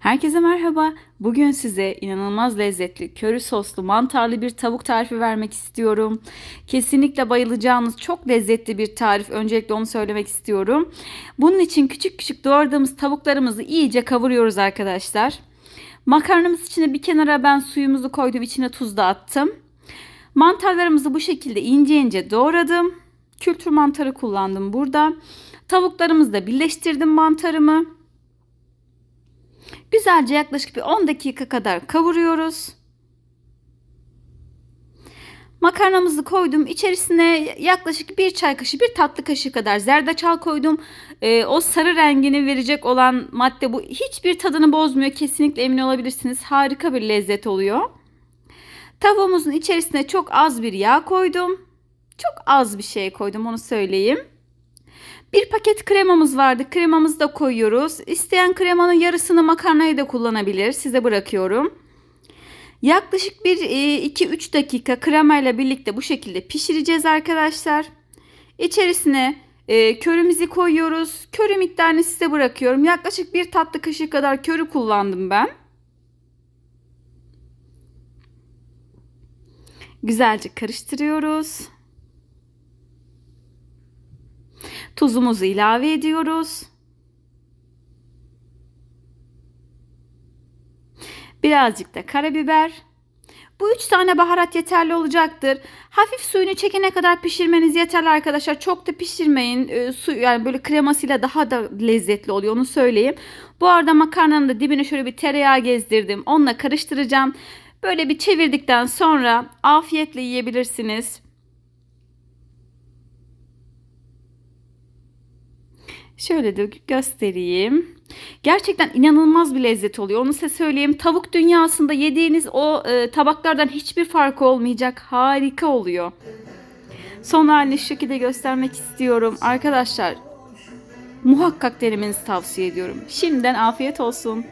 Herkese merhaba. Bugün size inanılmaz lezzetli, köri soslu, mantarlı bir tavuk tarifi vermek istiyorum. Kesinlikle bayılacağınız çok lezzetli bir tarif. Öncelikle onu söylemek istiyorum. Bunun için küçük küçük doğradığımız tavuklarımızı iyice kavuruyoruz arkadaşlar. Makarnamız içine bir kenara ben suyumuzu koydum, içine tuz da attım. Mantarlarımızı bu şekilde ince ince doğradım. Kültür mantarı kullandım burada. Tavuklarımızı da birleştirdim mantarımı. Güzelce yaklaşık bir 10 dakika kadar kavuruyoruz. Makarnamızı koydum. İçerisine yaklaşık bir çay kaşığı, bir tatlı kaşığı kadar zerdeçal koydum. Ee, o sarı rengini verecek olan madde bu. Hiçbir tadını bozmuyor. Kesinlikle emin olabilirsiniz. Harika bir lezzet oluyor. Tavuğumuzun içerisine çok az bir yağ koydum. Çok az bir şey koydum onu söyleyeyim. Bir paket kremamız vardı. Kremamızı da koyuyoruz. İsteyen kremanın yarısını makarnayı da kullanabilir. Size bırakıyorum. Yaklaşık bir 2-3 dakika kremayla birlikte bu şekilde pişireceğiz arkadaşlar. İçerisine e, körümüzü koyuyoruz. Körü miktarını size bırakıyorum. Yaklaşık bir tatlı kaşığı kadar körü kullandım ben. Güzelce karıştırıyoruz. Tuzumuzu ilave ediyoruz. Birazcık da karabiber. Bu üç tane baharat yeterli olacaktır. Hafif suyunu çekene kadar pişirmeniz yeterli arkadaşlar. Çok da pişirmeyin. E, su yani böyle kremasıyla daha da lezzetli oluyor onu söyleyeyim. Bu arada makarnanın da dibine şöyle bir tereyağı gezdirdim. Onunla karıştıracağım. Böyle bir çevirdikten sonra afiyetle yiyebilirsiniz. Şöyle de göstereyim. Gerçekten inanılmaz bir lezzet oluyor. Onu size söyleyeyim. Tavuk dünyasında yediğiniz o e, tabaklardan hiçbir farkı olmayacak. Harika oluyor. Son halini şu şekilde göstermek istiyorum. Arkadaşlar muhakkak denemenizi tavsiye ediyorum. Şimdiden afiyet olsun.